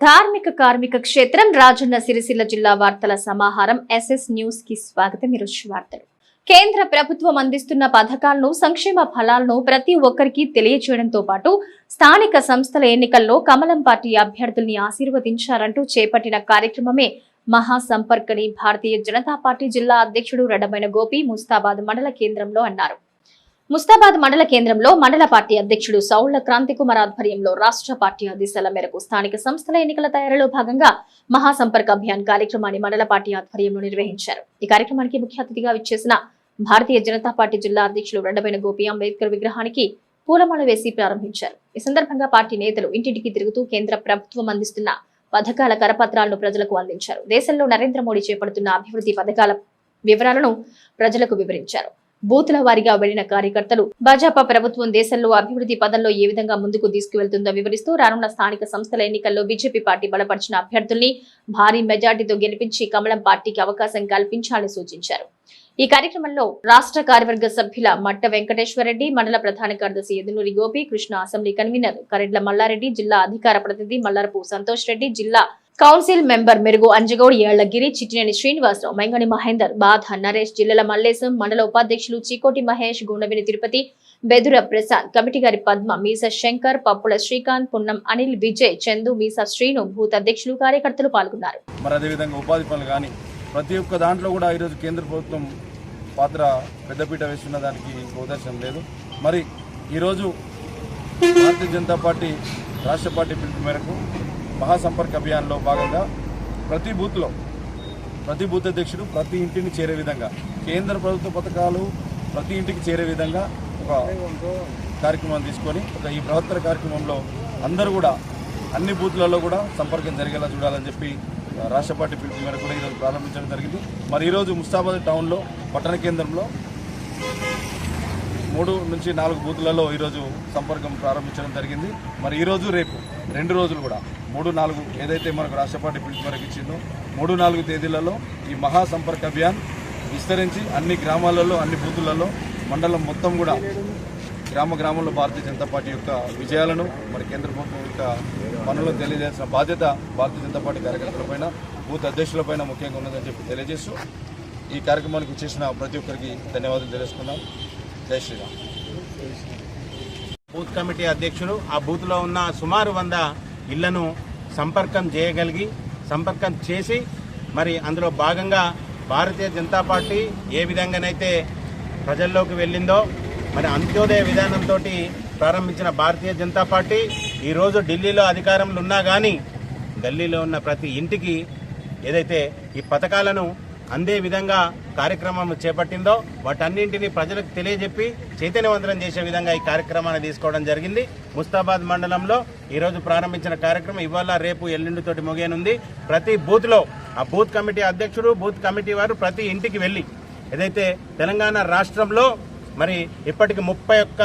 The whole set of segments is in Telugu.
ధార్మిక కార్మిక క్షేత్రం రాజన్న సిరిసిల్ల జిల్లా వార్తల సమాహారం ఎస్ఎస్ న్యూస్కి స్వాగతం. ఈరోజు వార్తలు. కేంద్ర ప్రభుత్వం అందిస్తున్న పథకాలను సంక్షేమ ఫలాలను ప్రతి ఒక్కరికి తెలియజేయడంతో పాటు స్థానిక సంస్థల ఎన్నికల్లో కమలం పార్టీ అభ్యర్థుల్ని ఆశీర్వదించారంటూ చేపట్టిన కార్యక్రమమే మహాసంపర్కని భారతీయ జనతా పార్టీ జిల్లా అధ్యక్షుడు రడమైన గోపి ముస్తాబాద్ మండల కేంద్రంలో అన్నారు. ముస్తాబాద్ మండల కేంద్రంలో మండల పార్టీ అధ్యక్షుడు సౌళ్ళ క్రాంతికుమార్ ఆధ్వర్యంలో రాష్ట్ర పార్టీ ఆదేశాల మేరకు స్థానిక సంస్థల ఎన్నికల తయారీలో భాగంగా మహాసంపర్క అభియాన్ కార్యక్రమాన్ని మండల పార్టీ ఆధ్వర్యంలో నిర్వహించారు. ఈ కార్యక్రమానికి ముఖ్య అతిథిగా విచ్చేసిన భారతీయ జనతా పార్టీ జిల్లా అధ్యక్షులు రెండమైన గోపి అంబేద్కర్ విగ్రహానికి పూలమాల వేసి ప్రారంభించారు. ఈ సందర్భంగా పార్టీ నేతలు ఇంటింటికి తిరుగుతూ కేంద్ర ప్రభుత్వం అందిస్తున్న పథకాల కరపత్రాలను ప్రజలకు అందించారు. దేశంలో నరేంద్ర మోడీ చేపడుతున్న అభివృద్ధి పథకాల వివరాలను ప్రజలకు వివరించారు. బూతుల వారిగా వెళ్ళిన కార్యకర్తలు భాజపా ప్రభుత్వం దేశంలో అభివృద్ధి పదంలో ఏ విధంగా ముందుకు తీసుకువెళ్తుందో వివరిస్తూ రానున్న స్థానిక సంస్థల ఎన్నికల్లో బీజేపీ పార్టీ బలపరిచిన అభ్యర్థుల్ని భారీ మెజార్టీతో గెలిపించి కమలం పార్టీకి అవకాశం కల్పించాలని సూచించారు. ఈ కార్యక్రమంలో రాష్ట్ర కార్యవర్గ సభ్యుల మట్ట వెంకటేశ్వరరెడ్డి మండల ప్రధాన కార్యదర్శి ఎదునూరి గోపి కృష్ణ అసెంబ్లీ కన్వీనర్ కరెడ్ల మల్లారెడ్డి జిల్లా అధికార ప్రతినిధి మల్లారపు సంతోష్ రెడ్డి జిల్లా కౌన్సిల్ మెంబర్ మెరుగు అంజగౌడ్ ఏళ్ళగిరి చిట్టినేని శ్రీనివాసరావు మైంగని మహేందర్ బాధ నరేష్ జిల్లల మల్లేశం మండల ఉపాధ్యక్షులు చీకోటి మహేష్ గుండవిని తిరుపతి బెదుర ప్రసాద్ కమిటీ గారి పద్మ మీస శంకర్ పప్పుల శ్రీకాంత్ పున్నం అనిల్ విజయ్ చందు మీస శ్రీను బూత్ అధ్యక్షులు కార్యకర్తలు పాల్గొన్నారు. మరి అదేవిధంగా ఉపాధి పనులు కానీ ప్రతి ఒక్క దాంట్లో కూడా ఈరోజు కేంద్ర ప్రభుత్వం పాత్ర పెద్దపీట వేస్తున్న దానికి ఉదర్శనం లేదు. మరి ఈరోజు భారతీయ జనతా పార్టీ రాష్ట్ర పార్టీ పిలుపు మేరకు మహాసంపర్క్ అభియాన్లో భాగంగా ప్రతి బూత్లో ప్రతి బూత్ అధ్యక్షుడు ప్రతి ఇంటిని చేరే విధంగా కేంద్ర ప్రభుత్వ పథకాలు ప్రతి ఇంటికి చేరే విధంగా ఒక కార్యక్రమం తీసుకొని ఒక ఈ బృహత్తర కార్యక్రమంలో అందరూ కూడా అన్ని బూత్లలో కూడా సంపర్కం జరిగేలా చూడాలని చెప్పి రాష్ట్ర పార్టీ పిలుపు మేరకు కూడా ఈరోజు ప్రారంభించడం జరిగింది. మరి ఈరోజు ముస్తాబాద్ టౌన్లో పట్టణ కేంద్రంలో మూడు నుంచి నాలుగు బూతులలో ఈరోజు సంపర్కం ప్రారంభించడం జరిగింది. మరి ఈరోజు రేపు రెండు రోజులు కూడా మూడు నాలుగు ఏదైతే మనకు రాష్ట్ర పార్టీ పిలుపు మేరకు ఇచ్చిందో మూడు నాలుగు తేదీలలో ఈ మహా సంపర్క అభియాన్ విస్తరించి అన్ని గ్రామాలలో అన్ని బూతులలో మండలం మొత్తం కూడా గ్రామ గ్రామంలో భారతీయ జనతా పార్టీ యొక్క విజయాలను మరి కేంద్ర ప్రభుత్వం యొక్క పనులను తెలియజేసిన బాధ్యత భారతీయ జనతా పార్టీ కార్యకర్తలపైన బూత్ అధ్యక్షులపైన ముఖ్యంగా ఉన్నదని చెప్పి తెలియజేస్తూ ఈ కార్యక్రమానికి చేసిన ప్రతి ఒక్కరికి ధన్యవాదాలు తెలుసుకున్నాం జై శ్రీరామ్ బూత్ కమిటీ అధ్యక్షుడు ఆ బూత్లో ఉన్న సుమారు వంద ఇళ్ళను సంపర్కం చేయగలిగి సంపర్కం చేసి మరి అందులో భాగంగా భారతీయ జనతా పార్టీ ఏ విధంగానైతే ప్రజల్లోకి వెళ్ళిందో మరి అంత్యోదయ విధానంతో ప్రారంభించిన భారతీయ జనతా పార్టీ ఈరోజు ఢిల్లీలో అధికారంలో ఉన్నా కానీ గల్లీలో ఉన్న ప్రతి ఇంటికి ఏదైతే ఈ పథకాలను అందే విధంగా కార్యక్రమం చేపట్టిందో వాటన్నింటినీ ప్రజలకు తెలియజెప్పి చైతన్యవంతరం చేసే విధంగా ఈ కార్యక్రమాన్ని తీసుకోవడం జరిగింది. ముస్తాబాద్ మండలంలో ఈరోజు ప్రారంభించిన కార్యక్రమం ఇవాళ రేపు ఎల్లుండితోటి ముగియనుంది. ప్రతి బూత్లో ఆ బూత్ కమిటీ అధ్యక్షుడు బూత్ కమిటీ వారు ప్రతి ఇంటికి వెళ్ళి ఏదైతే తెలంగాణ రాష్ట్రంలో మరి ఇప్పటికి ముప్పై ఒక్క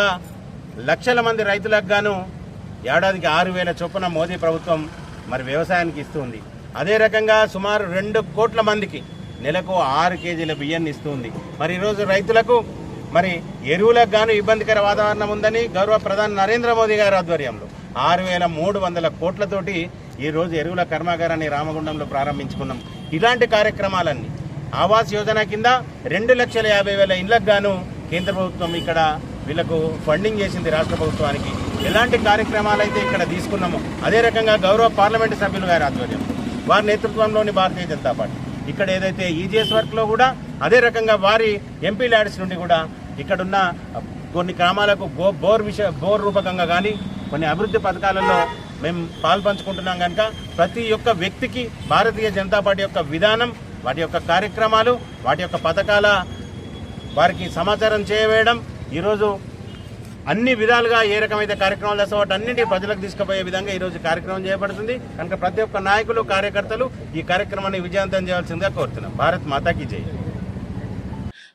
లక్షల మంది రైతులకు గాను ఏడాదికి ఆరు వేల చొప్పున మోదీ ప్రభుత్వం మరి వ్యవసాయానికి ఇస్తుంది అదే రకంగా సుమారు రెండు కోట్ల మందికి నెలకు ఆరు కేజీల బియ్యాన్ని ఇస్తుంది. మరి ఈరోజు రైతులకు మరి ఎరువులకు గాను ఇబ్బందికర వాతావరణం ఉందని గౌరవ ప్రధాని నరేంద్ర మోదీ గారి ఆధ్వర్యంలో ఆరు వేల మూడు వందల కోట్లతోటి ఈరోజు ఎరువుల కర్మాగారాన్ని రామగుండంలో ప్రారంభించుకున్నాం. ఇలాంటి కార్యక్రమాలన్నీ ఆవాస్ యోజన కింద రెండు లక్షల యాభై వేల ఇళ్ళకు గాను కేంద్ర ప్రభుత్వం ఇక్కడ వీళ్ళకు ఫండింగ్ చేసింది రాష్ట్ర ప్రభుత్వానికి. ఎలాంటి కార్యక్రమాలు అయితే ఇక్కడ తీసుకున్నామో అదే రకంగా గౌరవ పార్లమెంటు సభ్యులు గారి ఆధ్వర్యం వారి నేతృత్వంలోని భారతీయ జనతా పార్టీ. ఇక్కడ ఏదైతే ఈజీఎస్ వర్క్లో కూడా అదే రకంగా వారి ఎంపీ ల్యాడ్స్ నుండి కూడా ఇక్కడున్న కొన్ని గ్రామాలకు గో బోర్ విష బోర్ రూపకంగా కానీ కొన్ని అభివృద్ధి పథకాలలో మేము పాల్పంచుకుంటున్నాం కనుక ప్రతి ఒక్క వ్యక్తికి భారతీయ జనతా పార్టీ యొక్క విధానం వాటి యొక్క కార్యక్రమాలు వాటి యొక్క పథకాల వారికి సమాచారం చేయవేయడం ఈరోజు అన్ని విధాలుగా ఏ రకమైతే కార్యక్రమాలు చేస్తావో అన్నింటి ప్రజలకు తీసుకుపోయే విధంగా ఈరోజు కార్యక్రమం చేయబడుతుంది. కనుక ప్రతి ఒక్క నాయకులు కార్యకర్తలు ఈ కార్యక్రమాన్ని విజయవంతం చేయాల్సిందిగా కోరుతున్నాం. భారత్ మాతాకి జై.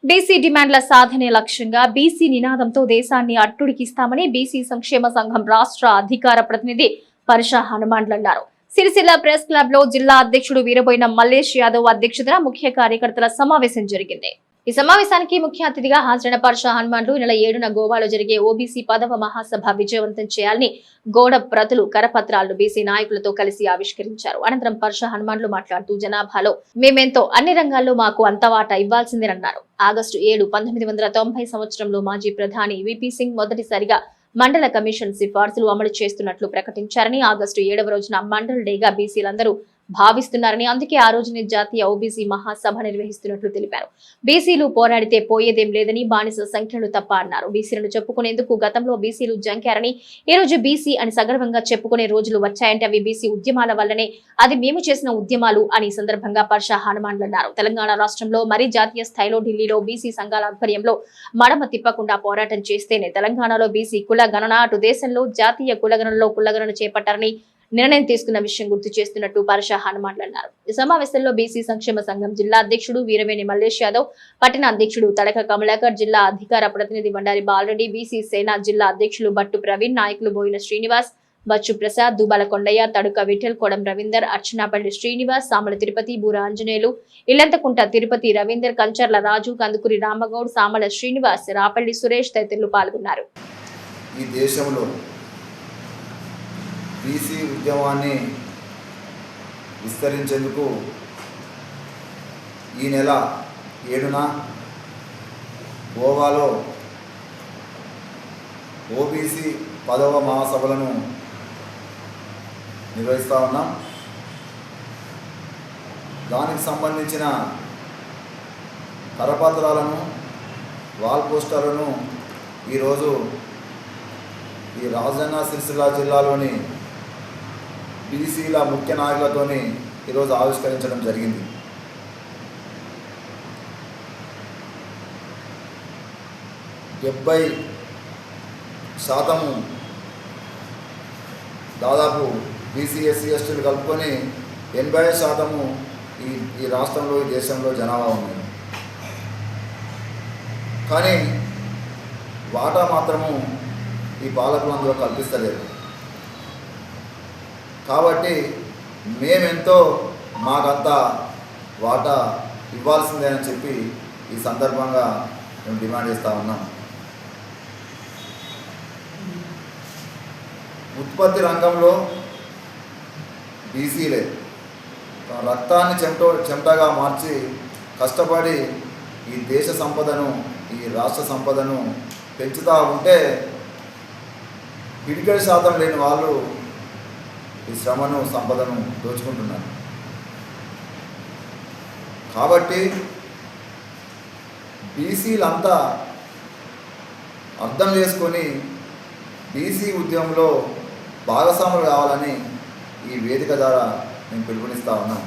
బీసీ డిమాండ్ల సాధనే లక్ష్యంగా బీసీ నినాదంతో దేశాన్ని అట్టుడికిస్తామని బీసీ సంక్షేమ సంఘం రాష్ట్ర అధికార ప్రతినిధి పరుష హనుమాన్లు అన్నారు సిరిసిల్ల ప్రెస్ క్లబ్లో జిల్లా అధ్యక్షుడు వీరబోయిన మల్లేష్ యాదవ్ అధ్యక్షతన ముఖ్య కార్యకర్తల సమావేశం జరిగింది. ఈ సమావేశానికి ముఖ్య అతిథిగా హాజరైన పర్షా హనుమాన్లు నెల ఏడున గోవాలో జరిగే ఓబీసీ పదవ మహాసభ విజయవంతం చేయాలని గోడ ప్రతులు కరపత్రాలను బీసీ నాయకులతో కలిసి ఆవిష్కరించారు. అనంతరం పర్షా హనుమాన్లు మాట్లాడుతూ జనాభాలో మేమెంతో అన్ని రంగాల్లో మాకు అంతవాటా ఇవ్వాల్సిందేనన్నారు. ఆగస్టు ఏడు పంతొమ్మిది వందల తొంభై సంవత్సరంలో మాజీ ప్రధాని విపి సింగ్ మొదటిసారిగా మండల కమిషన్ సిఫార్సులు అమలు చేస్తున్నట్లు ప్రకటించారని ఆగస్టు ఏడవ రోజున మండల్ డేగా బీసీలందరూ భావిస్తున్నారని అందుకే ఆ రోజునే జాతీయ ఓబీసీ మహాసభ నిర్వహిస్తున్నట్లు తెలిపారు. బీసీలు పోరాడితే పోయేదేం లేదని బానిస సంఖ్యలు తప్ప అన్నారు. బీసీలను చెప్పుకునేందుకు గతంలో బీసీలు జంకారని ఈ రోజు బీసీ అని సగర్వంగా చెప్పుకునే రోజులు వచ్చాయంటే అవి బీసీ ఉద్యమాల వల్లనే అది మేము చేసిన ఉద్యమాలు అని సందర్భంగా పర్షా హనుమాన్లు అన్నారు. తెలంగాణ రాష్ట్రంలో మరీ జాతీయ స్థాయిలో ఢిల్లీలో బీసీ సంఘాల ఆధ్వర్యంలో మడమ తిప్పకుండా పోరాటం చేస్తేనే తెలంగాణలో బీసీ కుల గణన అటు దేశంలో జాతీయ కులగణనలో కులగణన చేపట్టారని నిర్ణయం తీసుకున్న విషయం గుర్తు చేస్తున్నట్టు పరషా హనుమాన్లు అన్నారు ఈ సమావేశంలో బీసీ సంక్షేమ సంఘం జిల్లా అధ్యక్షుడు వీరవేణి మల్లేష్ యాదవ్ పట్టణ అధ్యక్షుడు తడక కమలాకర్ జిల్లా అధికార ప్రతినిధి బండారి బాలరెడ్డి బీసీ సేన జిల్లా అధ్యక్షులు బట్టు ప్రవీణ్ నాయకులు బోయిన శ్రీనివాస్ బచ్చు ప్రసాద్ దుబాల కొండయ్య తడుక విఠల్ కొడం రవీందర్ అర్చనాపల్లి శ్రీనివాస్ సామల తిరుపతి బూర ఆంజనేయులు ఇల్లంతకుంట తిరుపతి రవీందర్ కంచర్ల రాజు కందుకూరి రామగౌడ్ సామల శ్రీనివాస్ రాపల్లి సురేష్ తదితరులు పాల్గొన్నారు. ఈ దేశంలో బీసీ ఉద్యమాన్ని విస్తరించేందుకు ఈ నెల ఏడున గోవాలో ఓబీసీ పదవ మహాసభలను నిర్వహిస్తూ ఉన్నాం. దానికి సంబంధించిన కరపత్రాలను వాల్ పోస్టర్లను ఈరోజు ఈ రాజన్న సిరిసిల్ల జిల్లాలోని బీసీల ముఖ్య నాయకులతోని ఈరోజు ఆవిష్కరించడం జరిగింది. డెబ్బై శాతము దాదాపు బీసీ ఎస్సీ ఎస్టీలు కలుపుకొని ఎనభై శాతము ఈ ఈ రాష్ట్రంలో ఈ దేశంలో జనాభా ఉంది. కానీ వాటా మాత్రము ఈ పాలకులు అందులో కల్పిస్తలేదు కాబట్టి మేమెంతో మాకంతా వాటా ఇవ్వాల్సిందే అని చెప్పి ఈ సందర్భంగా మేము డిమాండ్ చేస్తూ ఉన్నాం. ఉత్పత్తి రంగంలో బీసీలే. రక్తాన్ని చెంటో చెమటగా మార్చి కష్టపడి ఈ దేశ సంపదను ఈ రాష్ట్ర సంపదను పెంచుతూ ఉంటే పిడికడి శాతం లేని వాళ్ళు ఈ శ్రమను సంపదను దోచుకుంటున్నారు. కాబట్టి బీసీలంతా అర్థం చేసుకొని బీసీ ఉద్యమంలో భాగస్వాములు కావాలని ఈ వేదిక ద్వారా నేను పిలుపునిస్తా ఉన్నాను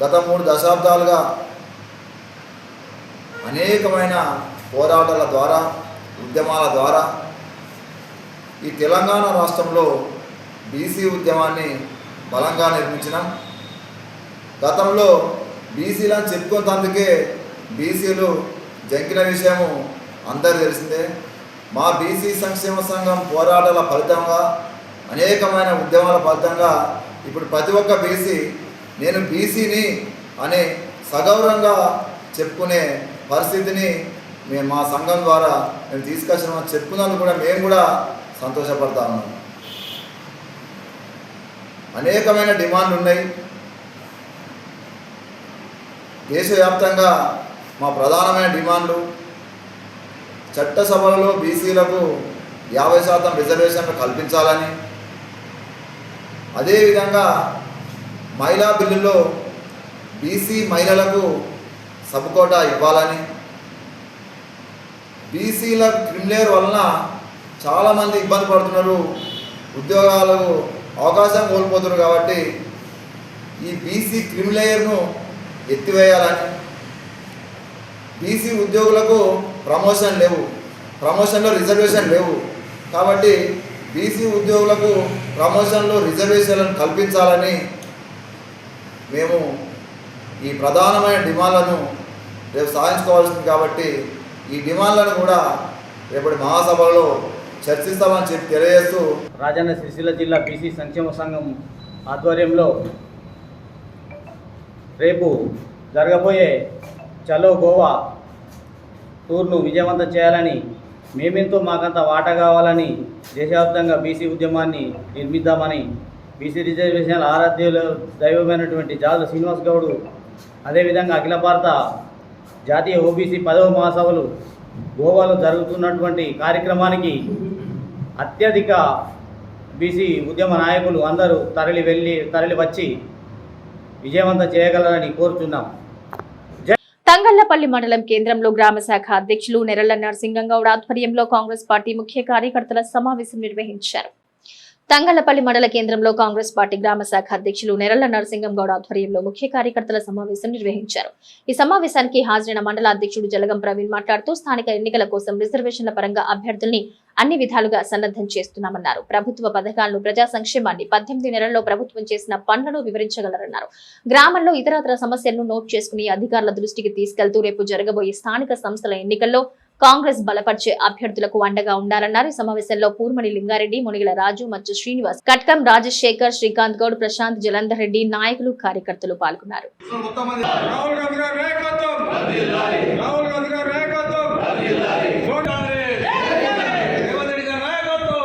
గత మూడు దశాబ్దాలుగా అనేకమైన పోరాటాల ద్వారా ఉద్యమాల ద్వారా ఈ తెలంగాణ రాష్ట్రంలో బీసీ ఉద్యమాన్ని బలంగా నిర్మించినాం. గతంలో బీసీలను చెప్పుకున్నందుకే బీసీలు జంకిన విషయము అందరు తెలిసిందే. మా బీసీ సంక్షేమ సంఘం పోరాటాల ఫలితంగా అనేకమైన ఉద్యమాల ఫలితంగా ఇప్పుడు ప్రతి ఒక్క బీసీ నేను బీసీని అనే సగౌరవంగా చెప్పుకునే పరిస్థితిని మేము మా సంఘం ద్వారా మేము తీసుకొచ్చినామని చెప్పుకున్నందుకు కూడా మేము కూడా సంతోషపడతా ఉన్నాం. అనేకమైన డిమాండ్లు ఉన్నాయి. దేశవ్యాప్తంగా మా ప్రధానమైన డిమాండ్లు చట్టసభలలో బీసీలకు యాభై శాతం రిజర్వేషన్లు కల్పించాలని అదేవిధంగా మహిళా బిల్లులో బీసీ మహిళలకు సబ్కోటా ఇవ్వాలని బీసీల క్రిమిలేర్ వలన చాలామంది ఇబ్బంది పడుతున్నారు ఉద్యోగాలకు అవకాశం కోల్పోతున్నారు కాబట్టి ఈ బీసీ క్రిమిలేయర్ను ఎత్తివేయాలని బీసీ ఉద్యోగులకు ప్రమోషన్ లేవు. ప్రమోషన్లో రిజర్వేషన్ లేవు. కాబట్టి బీసీ ఉద్యోగులకు ప్రమోషన్లో రిజర్వేషన్లను కల్పించాలని మేము ఈ ప్రధానమైన డిమాండ్లను రేపు సాధించుకోవాల్సింది కాబట్టి ఈ డిమాండ్లను కూడా రేపటి మహాసభలో చర్చిస్తామని చెప్పి తెలియజేస్తూ రాజన్న సిరిసిల్ల జిల్లా బీసీ సంక్షేమ సంఘం ఆధ్వర్యంలో రేపు జరగబోయే చలో గోవా టూర్ను విజయవంతం చేయాలని మేమెంతో మాకంత వాటా కావాలని దేశవ్యాప్తంగా బీసీ ఉద్యమాన్ని నిర్మిద్దామని బీసీ రిజర్వేషన్ల ఆరాధ్యులు దైవమైనటువంటి జాదు శ్రీనివాస్ గౌడు అదేవిధంగా అఖిల భారత జాతీయ ఓబీసీ పదవ మహాసభలు గోవాలో జరుగుతున్నటువంటి కార్యక్రమానికి అత్యధిక బీసీ ఉద్యమ నాయకులు అందరూ తరలి వెళ్ళి తరలి వచ్చి విజయవంతం చేయగలరని కోరుతున్నాం తంగళ్ళపల్లి మండలం కేంద్రంలో గ్రామ శాఖ అధ్యక్షులు నెరళ్ళ నరసింగంగౌడ్ ఆధ్వర్యంలో కాంగ్రెస్ పార్టీ ముఖ్య కార్యకర్తల సమావేశం నిర్వహించారు. తంగళ్ళపల్లి మండల కేంద్రంలో కాంగ్రెస్ పార్టీ గ్రామ శాఖ అధ్యక్షులు నెరళ్ళ నరసింగంగౌడ్ ఆధ్వర్యంలో ముఖ్య కార్యకర్తల సమావేశం నిర్వహించారు. ఈ సమావేశానికి హాజరైన మండల అధ్యక్షుడు జలగం ప్రవీణ్ మాట్లాడుతూ స్థానిక ఎన్నికల కోసం రిజర్వేషన్ల పరంగా అభ్యర్థుల్ని అన్ని విధాలుగా సన్నద్ధం చేస్తున్నామన్నారు. ప్రభుత్వ పథకాలను ప్రజా సంక్షేమాన్ని పద్దెనిమిది నెలల్లో ప్రభుత్వం చేసిన పనులను వివరించగలరన్నారు. గ్రామంలో ఇతరత్ర సమస్యలను నోట్ చేసుకుని అధికారుల దృష్టికి తీసుకెళ్తూ రేపు జరగబోయే స్థానిక సంస్థల ఎన్నికల్లో కాంగ్రెస్ బలపరిచే అభ్యర్థులకు అండగా ఉండాలన్నారు. ఈ సమావేశంలో పూర్మణి లింగారెడ్డి మునిగిల రాజు మచ్చు శ్రీనివాస్ కట్కం రాజశేఖర్ శ్రీకాంత్ గౌడ్ ప్రశాంత్ జలంధర్ రెడ్డి నాయకులు కార్యకర్తలు పాల్గొన్నారు. రాహుల్ గాంధీ గారి నాయకత్వం రాహుల్ గాంధీ గారి నాయకత్వం చూడాలి రేవంత్ రెడ్డి గారి నాయకత్వం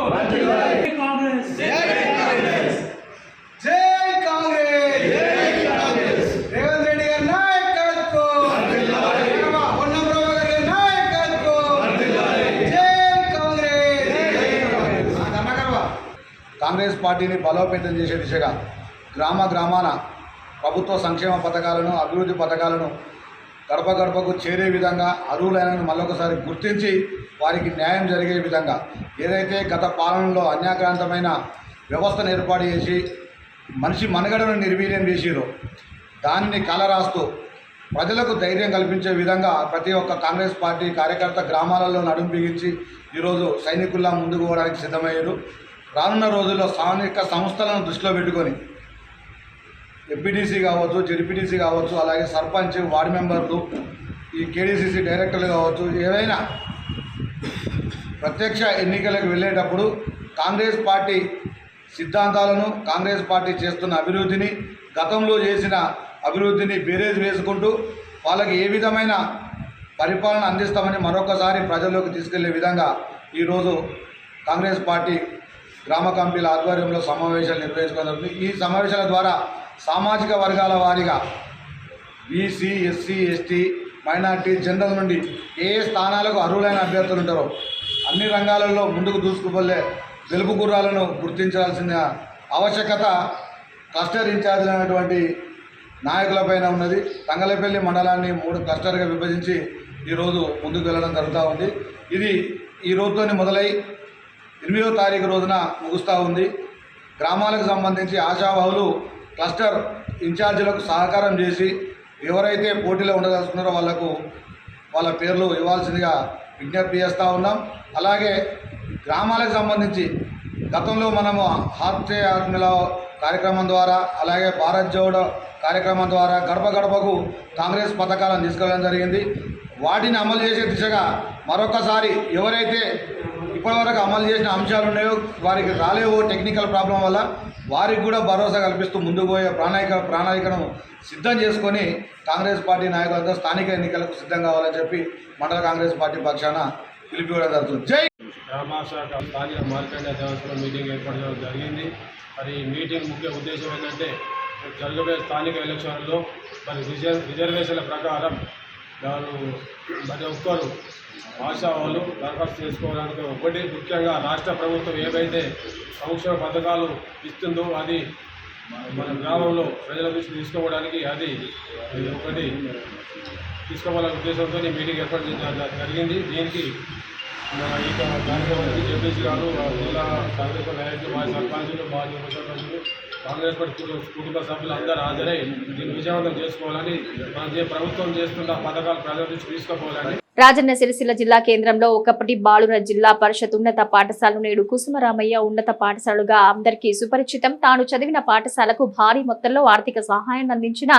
జై కాంగ్రెస్ రేవంత్ రెడ్డి గారి నాయకత్వం పొన్నం ప్రభాకర్ గారి నాయకత్వం జై కాంగ్రెస్ కాంగ్రెస్ పార్టీని బలోపేతం చేసే దిశగా గ్రామ గ్రామాన ప్రభుత్వ సంక్షేమ పథకాలను అభివృద్ధి పథకాలను గడప గడపకు చేరే విధంగా అర్హులైన మళ్ళొకసారి గుర్తించి వారికి న్యాయం జరిగే విధంగా ఏదైతే గత పాలనలో అన్యాక్రాంతమైన వ్యవస్థను ఏర్పాటు చేసి మనిషి మనుగడను నిర్వీర్యం చేసిరో దానిని కలరాస్తూ ప్రజలకు ధైర్యం కల్పించే విధంగా ప్రతి ఒక్క కాంగ్రెస్ పార్టీ కార్యకర్త గ్రామాలలో నడుం బిగించి ఈరోజు సైనికుల్లా ముందుకు పోవడానికి సిద్ధమయ్యారు. రానున్న రోజుల్లో స్థానిక సంస్థలను దృష్టిలో పెట్టుకొని ఎంపీటీసీ కావచ్చు జెడ్పీటీసీ కావచ్చు అలాగే సర్పంచ్ వార్డు మెంబర్లు ఈ కేడీసీసీ డైరెక్టర్లు కావచ్చు ఏవైనా ప్రత్యక్ష ఎన్నికలకు వెళ్ళేటప్పుడు కాంగ్రెస్ పార్టీ సిద్ధాంతాలను కాంగ్రెస్ పార్టీ చేస్తున్న అభివృద్ధిని గతంలో చేసిన అభివృద్ధిని బేరేజ్ వేసుకుంటూ వాళ్ళకి ఏ విధమైన పరిపాలన అందిస్తామని మరొకసారి ప్రజల్లోకి తీసుకెళ్ళే విధంగా ఈరోజు కాంగ్రెస్ పార్టీ గ్రామ కమిటీల ఆధ్వర్యంలో సమావేశాలు నిర్వహించుకోవడం జరుగుతుంది. ఈ సమావేశాల ద్వారా సామాజిక వర్గాల వారీగా BC SC ST minority general నుండి ఏ స్థానాలకు అర్హులైన అభ్యర్థులు ఉంటారో అన్ని రంగాలలో ముందుకు దూసుకుపోలే గెలుపు గుర్రాలను గుర్తించాల్సిన ఆవశ్యకత క్లస్టర్ ఇన్ఛార్జీలైనటువంటి నాయకులపైన ఉన్నది తంగలపల్లి మండలాన్ని మూడు క్లస్టర్గా విభజించి ఈరోజు ముందుకు వెళ్ళడం జరుగుతూ ఉంది ఇది ఈ రోజుతోనే మొదలై ఎనిమిదో తారీఖు రోజున ముగుస్తూ ఉంది. గ్రామాలకు సంబంధించి ఆశావాహులు క్లస్టర్ ఇన్ఛార్జీలకు సహకారం చేసి ఎవరైతే పోటీలో ఉండదలుచుకున్నారో వాళ్ళకు వాళ్ళ పేర్లు ఇవ్వాల్సిందిగా విజ్ఞప్తి చేస్తూ ఉన్నాం. అలాగే గ్రామాలకు సంబంధించి గతంలో మనము హార్ట్ ఆత్మల కార్యక్రమం ద్వారా అలాగే భారత్ జోడో కార్యక్రమం ద్వారా గడప గడపకు కాంగ్రెస్ పథకాలను తీసుకెళ్ళడం జరిగింది. వాటిని అమలు చేసే దిశగా మరొకసారి ఎవరైతే ఇప్పటివరకు అమలు చేసిన అంశాలు ఉన్నాయో వారికి రాలేవో టెక్నికల్ ప్రాబ్లం వల్ల వారికి కూడా భరోసా కల్పిస్తూ ముందుకు పోయే ప్రణాళిక ప్రణాళికను సిద్ధం చేసుకొని కాంగ్రెస్ పార్టీ నాయకులంతా స్థానిక ఎన్నికలకు సిద్ధం కావాలని చెప్పి మండల కాంగ్రెస్ పార్టీ పక్షాన పిలిపివ్వడం జరుగుతుంది. జై గ్రామశాఖ స్థానిక మార్కండ దేవస్థానం మీటింగ్ ఏర్పడడం జరిగింది. మరి ఈ మీటింగ్ ముఖ్య ఉద్దేశం ఏంటంటే జరగబోయే స్థానిక ఎలక్షన్లో మరి రిజర్వేషన్ల ప్రకారం వాళ్ళు ప్రతి ఒక్కరు ఆశావాళ్ళు దరఖాస్తు చేసుకోవడానికి ఒకటి ముఖ్యంగా రాష్ట్ర ప్రభుత్వం ఏవైతే సంక్షేమ పథకాలు ఇస్తుందో అది మన గ్రామంలో ప్రజల దృష్టి తీసుకోవడానికి అది ఒకటి తీసుకోవాలనే ఉద్దేశంతో మీటింగ్ ఏర్పాటు జరిగింది. దీనికి మన ఈ కార్యక్రమానికి జగదీష్ గారు జిల్లా కాంగ్రెస్ నాయకులు మా సర్పంచులు మాజీ ఉప కాంగ్రెస్ పార్టీ కుటుంబ- సభ్యులు అందరూ హాజరై దీన్ని విజయవంతం చేసుకోవాలని మన ప్రభుత్వం చేస్తున్న పథకాలు ప్రజల నుంచి తీసుకోవాలని రాజన్న సిరిసిల్ల జిల్లా కేంద్రంలో ఒకప్పటి బాలుర జిల్లా పరిషత్ ఉన్నత పాఠశాల నేడు కుసుమరామయ్య ఉన్నత పాఠశాలగా అందరికీ సుపరిచితం. తాను చదివిన పాఠశాలకు భారీ మొత్తంలో ఆర్థిక సహాయాన్ని అందించిన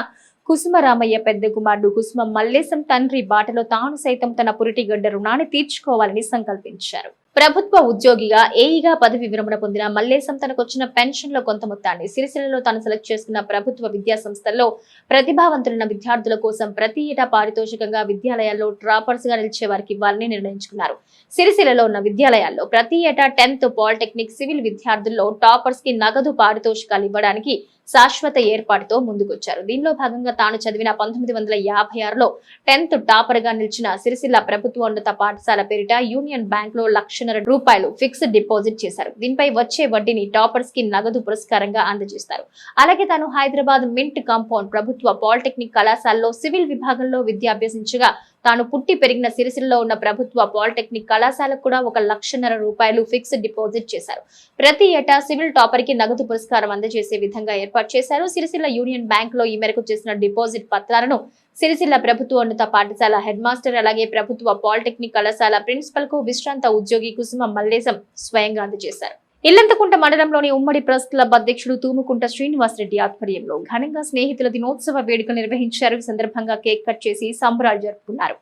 కుసుమరామయ్య పెద్ద కుమారుడు కుసుమ మల్లేశం తండ్రి బాటలో తాను సైతం తన పురిటిగడ్డ రుణాన్ని తీర్చుకోవాలని సంకల్పించారు. ప్రభుత్వ ఉద్యోగిగా ఏఈగా పదవి విరమణ పొందిన మల్లేశం తనకొచ్చిన పెన్షన్లో కొంత మొత్తాన్ని సిరిసిల్లలో తాను సెలెక్ట్ చేసుకున్న ప్రభుత్వ విద్యా సంస్థల్లో ప్రతిభావంతులున్న విద్యార్థుల కోసం ప్రతి ఏటా పారితోషికంగా విద్యాలయాల్లో డ్రాపర్స్గా నిలిచే వారికి ఇవ్వాలని నిర్ణయించుకున్నారు. సిరిసిల్లలో ఉన్న విద్యాలయాల్లో ప్రతి ఏటా టెన్త్ పాలిటెక్నిక్ సివిల్ విద్యార్థుల్లో టాపర్స్కి నగదు పారితోషికాలు ఇవ్వడానికి శాశ్వత ఏర్పాటుతో ముందుకొచ్చారు. దీనిలో భాగంగా తాను చదివిన పంతొమ్మిది వందల యాభై ఆరులో టెన్త్ టాపర్గా నిలిచిన సిరిసిల్ల ప్రభుత్వోన్నత పాఠశాల పేరిట యూనియన్ బ్యాంక్లో లక్షన్నర రూపాయలు ఫిక్స్డ్ డిపాజిట్ చేశారు. దీనిపై వచ్చే వడ్డీని టాపర్స్కి నగదు పురస్కారంగా అందజేస్తారు. అలాగే తాను హైదరాబాద్ మింట్ కాంపౌండ్ ప్రభుత్వ పాలిటెక్నిక్ కళాశాలలో సివిల్ విభాగంలో విద్య అభ్యసించగా తాను పుట్టి పెరిగిన సిరిసిల్లో ఉన్న ప్రభుత్వ పాలిటెక్నిక్ కళాశాలకు కూడా ఒక లక్షన్నర రూపాయలు ఫిక్స్డ్ డిపాజిట్ చేశారు. ప్రతి ఏటా సివిల్ టాపర్కి నగదు పురస్కారం అందజేసే విధంగా ఏర్పాటు చేశారు. సిరిసిల్ల యూనియన్ బ్యాంక్లో ఈ మేరకు చేసిన డిపాజిట్ పత్రాలను సిరిసిల్ల ప్రభుత్వోన్నత పాఠశాల హెడ్ మాస్టర్ అలాగే ప్రభుత్వ పాలిటెక్నిక్ కళాశాల ప్రిన్సిపల్కు విశ్రాంత ఉద్యోగి కుసుమ మల్లేశం స్వయంగా అందజేశారు. ఇల్లంతకుంట మండలంలోని ఉమ్మడి ప్రెస్ క్లబ్ అధ్యక్షుడు తూముకుంట శ్రీనివాసరెడ్డి ఆధ్వర్యంలో ఘనంగా స్నేహితుల దినోత్సవ వేడుకలు నిర్వహించారు. ఈ సందర్భంగా కేక్ కట్ చేసి సంబరాలు జరుపుకున్నారు.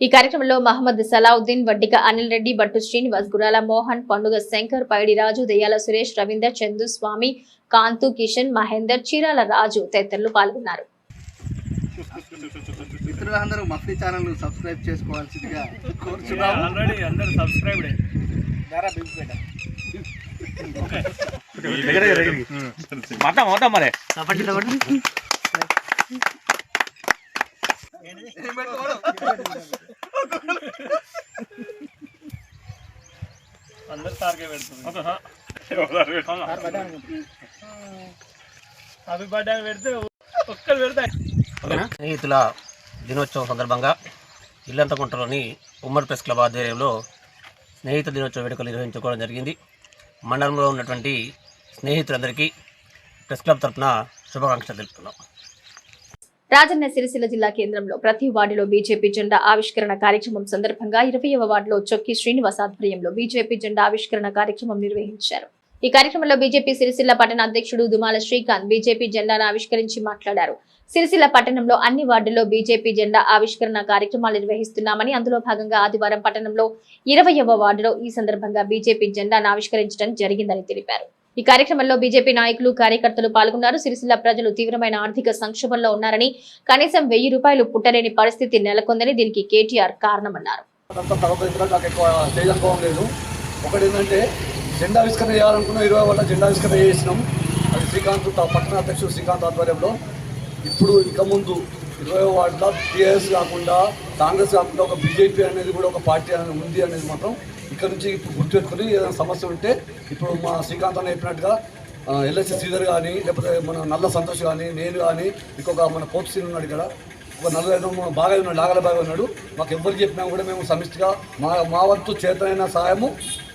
ఈ కార్యక్రమంలో మహమ్మద్ సలావుద్దీన్ వడ్డిక అనిల్ రెడ్డి భట్టు శ్రీనివాస్ గురాల మోహన్ పండుగ శంకర్ పైడి రాజు దయ్యాల సురేష్ రవీందర్ చందు స్వామి కాంతు కిషన్ మహేందర్ చీరాల రాజు తదితరులు పాల్గొన్నారు. మిత్రులందరూ మఫ్లీ ఛానల్ సబ్స్క్రైబ్ చేసుకోవాల్సిందిగా కోరుచున్నాము. ఆల్రెడీ అందరు సబ్స్క్రైబ్ మొత్తం మొత్తం మరి. అందరు తారకే పెడుతుంది అవి పడ్డానికి పెడితే ఒక్కరు పెడతాయి స్నేహితుల దినోత్సవం సందర్భంగా ఇల్లంతకుంటలోని ఉమ్మడి ప్రెస్ క్లబ్ ఆధ్వర్యంలో స్నేహితుల దినోత్సవ వేడుకలు నిర్వహించుకోవడం జరిగింది. మండలంలో ఉన్నటువంటి స్నేహితులందరికీ ప్రెస్ క్లబ్ తరఫున శుభాకాంక్షలు తెలుపుతున్నాం. రాజన్న సిరిసిల్ల జిల్లా కేంద్రంలో ప్రతి వార్డులో బీజేపీ జెండా ఆవిష్కరణ కార్యక్రమం సందర్భంగా ఇరవయవ వార్డులో చొక్కి శ్రీనివాస్ ఆధ్వర్యంలో బీజేపీ జెండా ఆవిష్కరణ కార్యక్రమం నిర్వహించారు. ఈ కార్యక్రమంలో బీజేపీ సిరిసిల్ల పట్టణ అధ్యక్షుడు దుమాల శ్రీకాంత్ బీజేపీ జెండాను ఆవిష్కరించి మాట్లాడారు. సిరిసిల్ల పట్టణంలో అన్ని వార్డుల్లో బీజేపీ జెండా ఆవిష్కరణ కార్యక్రమాలు నిర్వహిస్తున్నామని అందులో భాగంగా ఆదివారం పట్టణంలో ఇరవయవ వార్డులో ఈ సందర్భంగా బీజేపీ జెండాను ఆవిష్కరించడం జరిగిందని తెలిపారు. ఈ కార్యక్రమంలో బీజేపీ నాయకులు కార్యకర్తలు పాల్గొన్నారు. సిరిసిల్ల ప్రజలు తీవ్రమైన ఆర్థిక సంక్షోభంలో ఉన్నారని కనీసం వెయ్యి రూపాయలు పుట్టలేని పరిస్థితి నెలకొందని దీనికి కేటీఆర్ కారణమన్నారు. ఒకటి ఏంటంటే జెండా ఆవిష్కరణ చేయాలనుకున్న ఇరవై వాళ్ళ జెండా ఆవిష్కరణ చేసినాం. అది శ్రీకాంత్ పట్టణ అధ్యక్షుడు శ్రీకాంత్ ఆధ్వర్యంలో. ఇప్పుడు ఇక ముందు ఇరవై వార్డుల టీఆర్ఎస్ కాకుండా కాంగ్రెస్ కాకుండా ఒక బీజేపీ అనేది కూడా ఒక పార్టీ అనేది ఉంది అనేది మాత్రం ఇక్కడ నుంచి ఇప్పుడు గుర్తుపెట్టుకుని ఏదైనా సమస్య ఉంటే ఇప్పుడు మా శ్రీకాంత్ అని చెప్పినట్టుగా ఎల్ఎస్సి శ్రీధర్ కానీ లేకపోతే మన నల్ల సంతోష్ కానీ నేను కానీ ఇంకొక మన పోప్ సీన్ ఉన్నాడు ఇక్కడ ఒక నలుగురు ఐదు మూడు బాగా ఉన్నాడు నాగల బాగా ఉన్నాడు. మాకు ఎవరు చెప్పినా కూడా మేము సమిష్టిగా మా మా వంతు చేతనైన సహాయము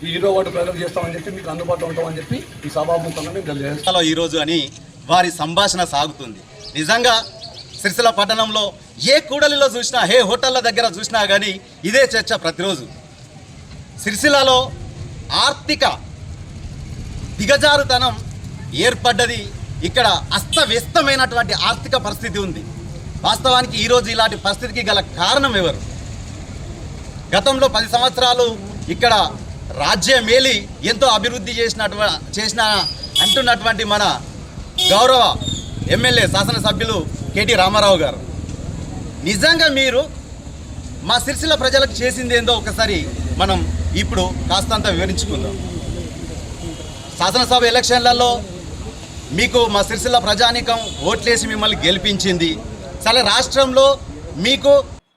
ఈ హీరో వాటి ప్రజలకు చేస్తామని చెప్పి మీకు అందుబాటులో ఉంటామని చెప్పి ఈ సభాముఖంగా మేము తెలియజేస్తాం. ఈరోజు అని వారి సంభాషణ సాగుతుంది. నిజంగా సిరిసిల పట్టణంలో ఏ కూడలిలో చూసినా ఏ హోటళ్ళ దగ్గర చూసినా కానీ ఇదే చర్చ ప్రతిరోజు. సిరిసిల్లలో ఆర్థిక దిగజారుతనం ఏర్పడ్డది. ఇక్కడ అస్తవ్యస్తమైనటువంటి ఆర్థిక పరిస్థితి ఉంది. వాస్తవానికి ఈరోజు ఇలాంటి పరిస్థితికి గల కారణం ఎవరు? గతంలో పది సంవత్సరాలు ఇక్కడ రాజ్యమేలి ఎంతో అభివృద్ధి చేసినటువంటి చేసిన అంటున్నటువంటి మన గౌరవ ఎమ్మెల్యే శాసనసభ్యులు కేటీ రామారావు గారు. నిజంగా మీరు మా సిరిసిల్ల ప్రజలకు చేసింది ఏందో ఒకసారి మనం ఇప్పుడు కాస్తంత వివరించుకుందాం. శాసనసభ ఎలక్షన్లలో మీకు మా సిరిసిల్ల ప్రజానీకం ఓట్లేసి మిమ్మల్ని గెలిపించింది చాలా రాష్ట్రంలో మీకు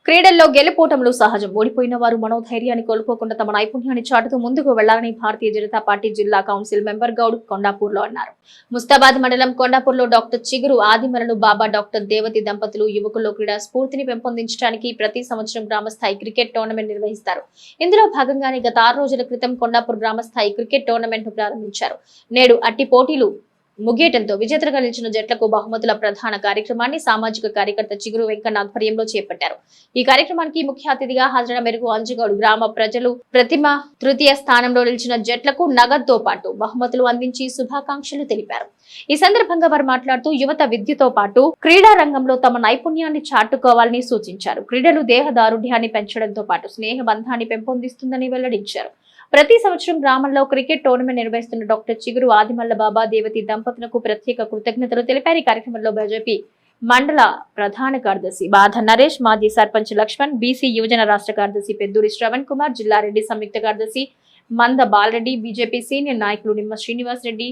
క్రీడల్లో గెలుపోటములు సహజం. ఓడిపోయిన వారు మనోధైర్యాన్ని కోల్పోకుండా తమ నైపుణ్యాన్ని చాటుతూ ముందుకు వెళ్ళాలని భారతీయ జనతా పార్టీ జిల్లా కౌన్సిల్ మెంబర్ గౌడ్ కొండాపూర్లో అన్నారు. ముస్తాబాద్ మండలం కొండాపూర్లో డాక్టర్ చిగురు ఆదిమరలు బాబా డాక్టర్ దేవతి దంపతులు యువకుల్లో క్రీడా స్ఫూర్తిని పెంపొందించడానికి ప్రతి సంవత్సరం గ్రామస్థాయి క్రికెట్ టోర్నమెంట్ నిర్వహిస్తారు. ఇందులో భాగంగానే గత ఆరు రోజుల క్రితం కొండాపూర్ గ్రామస్థాయి క్రికెట్ టోర్నమెంట్ను ప్రారంభించారు. నేడు అట్టి పోటీలు ముగియటంతో విజేతలుగా నిలిచిన జట్లకు బహుమతుల ప్రధాన కార్యక్రమాన్ని సామాజిక కార్యకర్త చిగురు వెంకన్న ఆధ్వర్యంలో చేపట్టారు. ఈ కార్యక్రమానికి ముఖ్య అతిథిగా హాజరైన మెరుగు అంజగౌడ్ గ్రామ ప్రజలు ప్రతిమ తృతీయ స్థానంలో నిలిచిన జట్లకు నగదుతో పాటు బహుమతులు అందించి శుభాకాంక్షలు తెలిపారు. ఈ సందర్భంగా వారు మాట్లాడుతూ యువత విద్యతో పాటు క్రీడా రంగంలో తమ నైపుణ్యాన్ని చాటుకోవాలని సూచించారు. క్రీడలు దేహ దారుఢ్యాన్ని పెంచడంతో పాటు స్నేహ బంధాన్ని పెంపొందిస్తుందని వెల్లడించారు. ప్రతి సంవత్సరం గ్రామంలో క్రికెట్ టోర్నమెంట్ నిర్వహిస్తున్న డాక్టర్ చిగురు ఆదిమల్ల బాబా దేవతి దంపతులకు ప్రత్యేక కృతజ్ఞతలు తెలిపారు. ఈ కార్యక్రమంలో బీజేపీ మండల ప్రధాన కార్యదర్శి బాధ నరేష్ మాజీ సర్పంచ్ లక్ష్మణ్ బీసీ యువజన రాష్ట్ర కార్యదర్శి పెద్దూరి శ్రవణ్ కుమార్ జిల్లారెడ్డి సంయుక్త కార్యదర్శి మంద బాలరెడ్డి బీజేపీ సీనియర్ నాయకులు నిమ్మ శ్రీనివాస్ రెడ్డి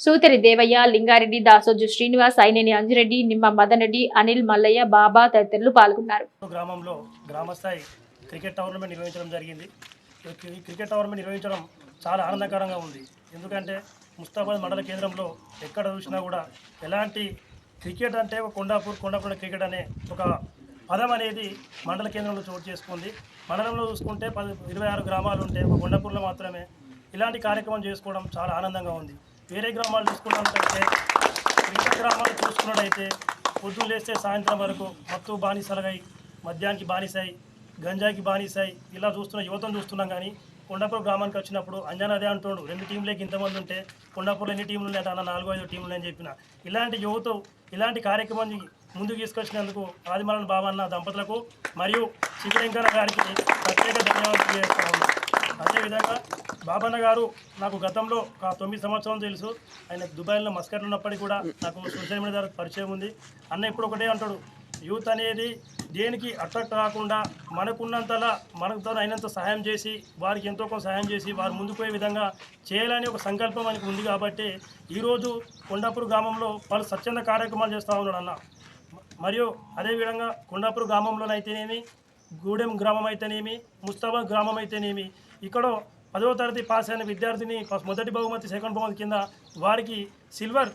సూతరి దేవయ్య లింగారెడ్డి దాసోజు శ్రీనివాస్ ఐనేని అంజిరెడ్డి నిమ్మ మదన్ రెడ్డి అనిల్ మల్లయ్య బాబా తదితరులు పాల్గొన్నారు. గ్రామంలో గ్రామస్థాయి క్రికెట్ టోర్నమెంట్ నిర్వహించడం జరిగింది. క్రికెట్ టోర్నమెంట్ నిర్వహించడం చాలా ఆనందకరంగా ఉంది. ఎందుకంటే ముస్తాబాద్ మండల కేంద్రంలో ఎక్కడ చూసినా కూడా ఎలాంటి క్రికెట్ అంటే కొండాపూర్ కొండాపూర్ క్రికెట్ అనే ఒక పదం అనేది మండల కేంద్రంలో చోటు చేసుకుంది. మండలంలో చూసుకుంటే పది ఇరవై ఆరు గ్రామాలు ఉంటే ఒక కొండాపూర్లో మాత్రమే ఇలాంటి కార్యక్రమం చేసుకోవడం చాలా ఆనందంగా ఉంది. వేరే గ్రామాలు చూసుకున్నట్లయితే మిగతా గ్రామాలు చూసుకున్నట్టయితే పొద్దున్న లేస్తే సాయంత్రం వరకు మత్తు బానిసలగై మద్యానికి బానిసాయి గంజాయికి బానిసాయి ఇలా చూస్తున్న యువతను చూస్తున్నాం కానీ కొండాపూర్ గ్రామానికి వచ్చినప్పుడు అంజనాదే అంటుండు రెండు టీంలకి ఇంతమంది ఉంటే కొండాపూర్లో ఎన్ని టీంలు ఉన్నాయి అన్న నాలుగు ఐదు టీంలు అని చెప్పిన. ఇలాంటి యువత ఇలాంటి కార్యక్రమాన్ని ముందుకు తీసుకొచ్చినందుకు ఆదిమలన్ బాబన్న దంపతులకు మరియు శివశంకర గారికి ప్రత్యేక ధన్యవాదాలు తెలియజేస్తా ఉన్నాను అదేవిధంగా బాబన్న గారు నాకు గతంలో ఒక తొమ్మిది సంవత్సరం తెలుసు. ఆయన దుబాయ్లో మస్కర్లు ఉన్నప్పటికీ కూడా నాకు సోషల్ మీడియా ద్వారా పరిచయం ఉంది. అన్న ఇప్పుడు ఒకటే అంటాడు యూత్ అనేది దేనికి అట్రాక్ట్ కాకుండా మనకున్నంతలా మనకుతో అయినంత సహాయం చేసి వారికి ఎంతో కొంత సహాయం చేసి వారు ముందుకు పోయే విధంగా చేయాలని ఒక సంకల్పం మనకు ఉంది కాబట్టి ఈరోజు కొండాపూర్ గ్రామంలో పలు స్వచ్ఛంద కార్యక్రమాలు చేస్తూ ఉన్నాడు అన్న. మరియు అదేవిధంగా కొండాపూర్ గ్రామంలోనైతేనేమి గూడెం గ్రామం అయితేనేమి ముస్తాబాద్ గ్రామం అయితేనేమి ఇక్కడ పదవ తరగతి పాస్ అయిన విద్యార్థిని మొదటి బహుమతి సెకండ్ బహుమతి కింద వారికి సిల్వర్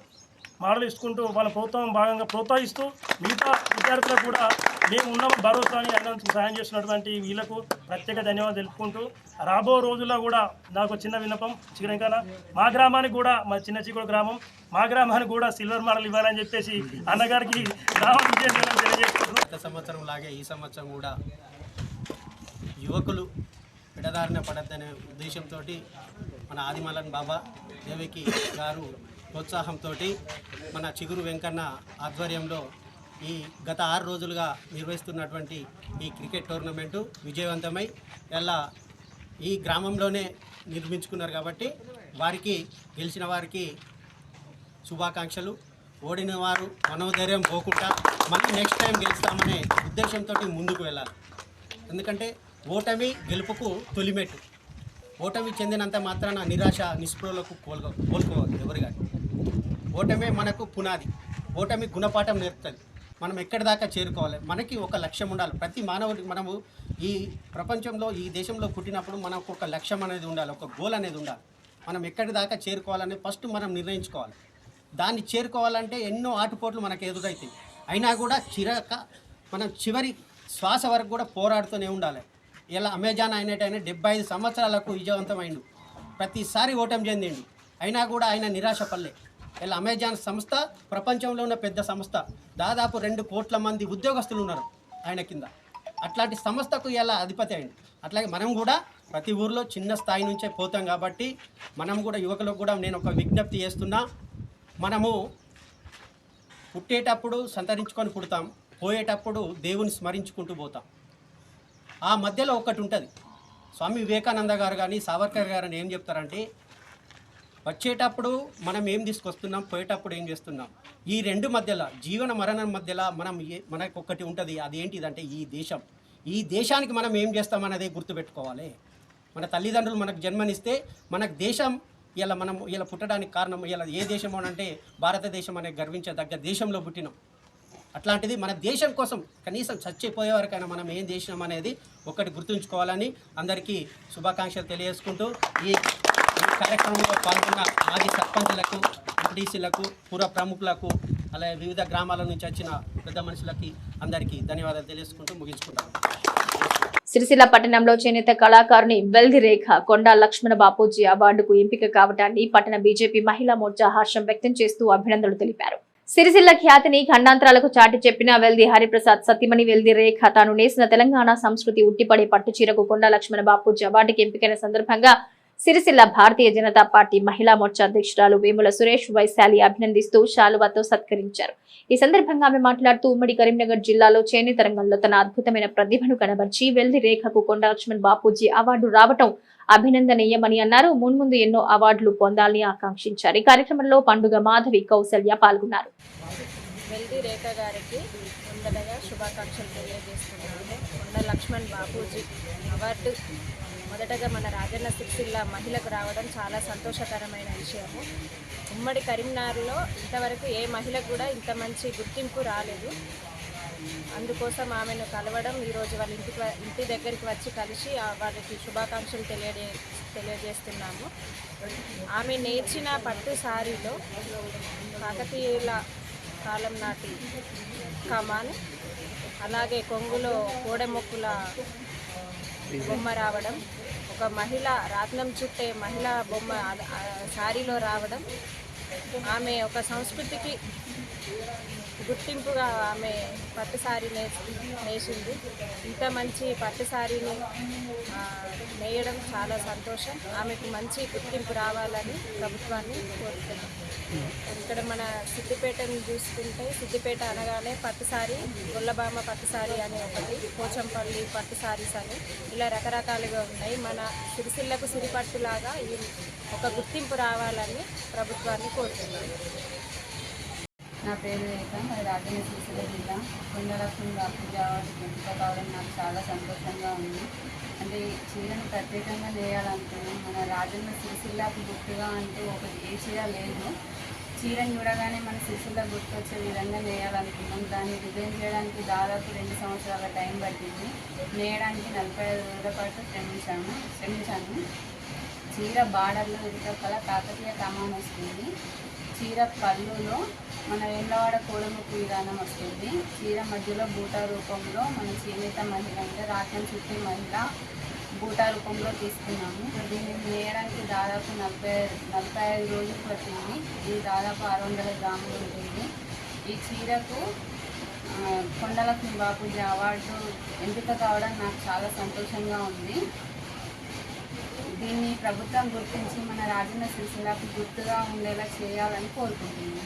మోడల్ ఇచ్చుకుంటూ వాళ్ళ ప్రోత్సాహం భాగంగా ప్రోత్సహిస్తూ మిగతా విద్యార్థులకు కూడా మేము ఉన్న భరోసాని అందరికి సహాయం చేసినటువంటి వీళ్ళకు ప్రత్యేక ధన్యవాదాలు తెలుపుకుంటూ రాబో రోజుల్లో కూడా నాకు చిన్న విన్నపం చికెన్ మా గ్రామానికి కూడా మా చిన్న చిక్కుడు గ్రామం మా గ్రామానికి కూడా సిల్వర్ మోడల్ ఇవ్వాలని చెప్పేసి అన్నగారికి గ్రామం గత సంవత్సరం లాగే ఈ సంవత్సరం కూడా యువకులు విడదారిన పడద్దనే ఉద్దేశంతో మన ఆదిమలన్ బాబా దేవికి గారు ప్రోత్సాహంతో మన చిగురు వెంకన్న ఆధ్వర్యంలో ఈ గత ఆరు రోజులుగా నిర్వహిస్తున్నటువంటి ఈ క్రికెట్ టోర్నమెంటు విజయవంతమై ఎలా ఈ గ్రామంలోనే నిర్మించుకున్నారు కాబట్టి వారికి గెలిచిన వారికి శుభాకాంక్షలు. ఓడిన వారు మనోధైర్యం పోకుండా మళ్ళీ నెక్స్ట్ టైం గెలుస్తామనే ఉద్దేశంతో ముందుకు వెళ్ళాలి. ఎందుకంటే ఓటమి గెలుపుకు తొలిమెట్టు. ఓటమి చెందినంత మాత్రాన నిరాశ నిస్పృహలకు కోల్కో కోలుకోవద్దు ఎవరిగా ఓటమే మనకు పునాది. ఓటమి గుణపాఠం నేర్పుతుంది. మనం ఎక్కడి దాకా చేరుకోవాలి? మనకి ఒక లక్ష్యం ఉండాలి. ప్రతి మానవుడికి మనము ఈ ప్రపంచంలో ఈ దేశంలో పుట్టినప్పుడు మనకు ఒక లక్ష్యం అనేది ఉండాలి. ఒక గోల్ అనేది ఉండాలి. మనం ఎక్కడి దాకా చేరుకోవాలని ఫస్ట్ మనం నిర్ణయించుకోవాలి. దాన్ని చేరుకోవాలంటే ఎన్నో ఆటుపోట్లు మనకు ఎదురవుతాయి అయినా కూడా చిరక మనం చివరి శ్వాస వరకు కూడా పోరాడుతూనే ఉండాలి. ఇలా అమెజాన్ అయినట్టయినా డెబ్బై ఐదు సంవత్సరాలకు విజయవంతమైండు. ప్రతిసారి ఓటమి చెందిండు. అయినా కూడా ఆయన నిరాశ పల్లె ఇలా అమెజాన్ సంస్థ ప్రపంచంలో ఉన్న పెద్ద సంస్థ. దాదాపు రెండు కోట్ల మంది ఉద్యోగస్తులు ఉన్నారు ఆయన కింద. అట్లాంటి సంస్థకు ఇలా అధిపతి అయింది అట్లాగే మనం కూడా ప్రతి ఊర్లో చిన్న స్థాయి నుంచే పోతాం కాబట్టి మనం కూడా యువకులకు కూడా నేను ఒక విజ్ఞప్తి చేస్తున్నా. మనము పుట్టేటప్పుడు సంతరించుకొని పుడతాం పోయేటప్పుడు దేవుని స్మరించుకుంటూ పోతాం. ఆ మధ్యలో ఒకటి ఉంటుంది. స్వామి వివేకానంద గారు కానీ సావర్కర్ గారు అని ఏం చెప్తారంటే వచ్చేటప్పుడు మనం ఏం తీసుకొస్తున్నాం? పోయేటప్పుడు ఏం చేస్తున్నాం? ఈ రెండు మధ్యలో జీవన మరణం మధ్యలో మనం మనకు ఒకటి ఉంటుంది. అది ఏంటిదంటే ఈ దేశం. ఈ దేశానికి మనం ఏం చేస్తామన్నదే గుర్తుపెట్టుకోవాలి. మన తల్లిదండ్రులు మనకు జన్మనిస్తే మనకు దేశం ఇలా మనం ఇలా పుట్టడానికి కారణం ఇలా ఏ దేశం అంటే భారతదేశం అనే గర్వించదగ్గ దేశంలో పుట్టినాం. అట్లాంటిది మన దేశం కోసం కనీసం చచ్చిపోయే వరకైనా మనం ఏం చేసినాం అనేది ఒకటి గుర్తుంచుకోవాలని అందరికీ శుభాకాంక్షలు తెలియజేసుకుంటూ ఈ కార్యక్రమంలో పాల్గొన్న మాజీ సర్పంచులకు ఎంపీటీసీలకు పూర్వ ప్రముఖులకు అలాగే వివిధ గ్రామాల నుంచి వచ్చిన పెద్ద మనుషులకి అందరికీ ధన్యవాదాలు తెలియజేసుకుంటూ ముగించుకుంటాను. సిరిసిల్ల పట్టణంలో చేనేత కళాకారుని వెల్ది రేఖ కొండా లక్ష్మణ బాపూజీ అవార్డుకు ఎంపిక కావడాన్ని పట్టణ బీజేపీ మహిళా మోర్చా హర్షం వ్యక్తం చేస్తూ అభినందనలు తెలిపారు. సిరిసిల్ల ఖ్యాతిని ఖండాంతరాలకు చాటి చెప్పిన వెల్ది హరిప్రసాద్ సత్యమణి వెల్ది రేఖ తాను నేసిన తెలంగాణ సంస్కృతి ఉట్టిపడే పట్టుచీరకు కొండా లక్ష్మణ బాపూజీ అవార్డుకి ఎంపికైన సందర్భంగా సిరిసిల్ల భారతీయ జనతా పార్టీ మహిళా మోర్చా అధ్యక్షురాలు వేముల సురేష్ వైశాలి అభినందిస్తూ శాలువాతో సత్కరించారు. ఈ సందర్భంగా ఆమె మాట్లాడుతూ ఉమ్మడి కరీంనగర్ జిల్లాలో చేనేత రంగంలో తన అద్భుతమైన ప్రతిభను కనబర్చి వెల్ది రేఖకు కొండలక్ష్మణ్ బాపూజీ అవార్డు రావటం అభినందనీయమని అన్నారు. మున్ముందు ఎన్నో అవార్డులు పొందాలని ఆకాంక్షించారు. ఈ కార్యక్రమంలో పండుగ మాధవి కౌశల్య పాల్గొన్నారు. వెల్ది రేఖ గారికి శుభాకాంక్షలు తెలియజేస్తున్నాను. కొండ లక్ష్మణ్ బాపూజీ అవార్డు మొదటగా మన రాజన్న సిరిసిల్ల మహిళకు రావడం చాలా సంతోషకరమైన విషయము. ఉమ్మడి కరీంనగర్లో ఇంతవరకు ఏ మహిళకు కూడా ఇంత మంచి గుర్తింపు రాలేదు. అందుకోసం ఆమెను కలవడం ఈరోజు వాళ్ళ ఇంటికి ఇంటి దగ్గరికి వచ్చి కలిసి వాళ్ళకి శుభాకాంక్షలు తెలియజే తెలియజేస్తున్నాము. ఆమె నేర్చిన పట్టు సారీలో కాకతీయుల కాలం నాటి కమాన్ అలాగే కొంగులో కోడెమొక్కుల బొమ్మ రావడం ఒక మహిళ రాత్నం చుట్టే మహిళ బొమ్మ శారీలో సారీలో రావడం ఆమె ఒక సంస్కృతికి గుర్తింపుగా ఆమె పట్టు సారీ నేసింది. ఇంత మంచి పట్టుసారీని నేయడం చాలా సంతోషం. ఆమెకు మంచి గుర్తింపు రావాలని ప్రభుత్వాన్ని కోరుతున్నాం. ఇక్కడ మన సిద్దిపేటను చూసుకుంటే సిద్దిపేట అనగానే పట్టు సారీ గొల్లబామ పట్టు సారీ అని ఒకటి పోచంపల్లి పట్టు శారీస్ అని ఇలా రకరకాలుగా ఉన్నాయి. మన సిరిసిల్లకు సిరిపట్టులాగా ఈ ఒక గుర్తింపు రావాలని ప్రభుత్వాన్ని కోరుతున్నాను నా పేరు రేఖ మరి రాజన్న సిరిసిల్ల జిల్లా. పుణ్యలక్ష్మి బాపూజీ అవార్డు ఎంపిక కావడం నాకు చాలా సంతోషంగా ఉంది. అంటే చీరను ప్రత్యేకంగా నేయాలనుకున్నాం మన రాజన్న సిరిసిల్లకు గుర్తుగా అంటూ ఒక ఏ చీర లేదు. చీరను చూడగానే మన సిరిసిల్ల గుర్తొచ్చే విధంగా నేయాలనుకున్నాం దాన్ని డిజైన్ చేయడానికి దాదాపు రెండు సంవత్సరాల టైం పట్టింది. నేయడానికి నలభై ఐదు రోజుల పాటు శ్రమించాము శ్రమించాను చీర బార్డర్లో ఇరుకల కాకతీయ కమాన్ వస్తుంది. చీర పళ్ళులో మన వేళ్ళవాడ కోడముక్కు విధానం వస్తుంది. చీర మధ్యలో బూటా రూపంలో మన చేనేత మహిళ అంటే రాట్నం చుట్టే మహిళ బూటా రూపంలో తీసుకున్నాము. దీన్ని నేయడానికి దాదాపు నలభై నలభై ఐదు రోజులు పట్టింది. ఇది దాదాపు ఆరు వందల గ్రాములు ఉంటుంది. ఈ చీరకు కొండలక్ష్మి బాపూజీ అవార్డు ఎంపిక కావడం నాకు చాలా సంతోషంగా ఉంది. దీన్ని ప్రభుత్వం గుర్తించి మన రాజన్న సిరిసిల్లకు గుర్తుగా ఉండేలా చేయాలని కోరుకుంటున్నాను.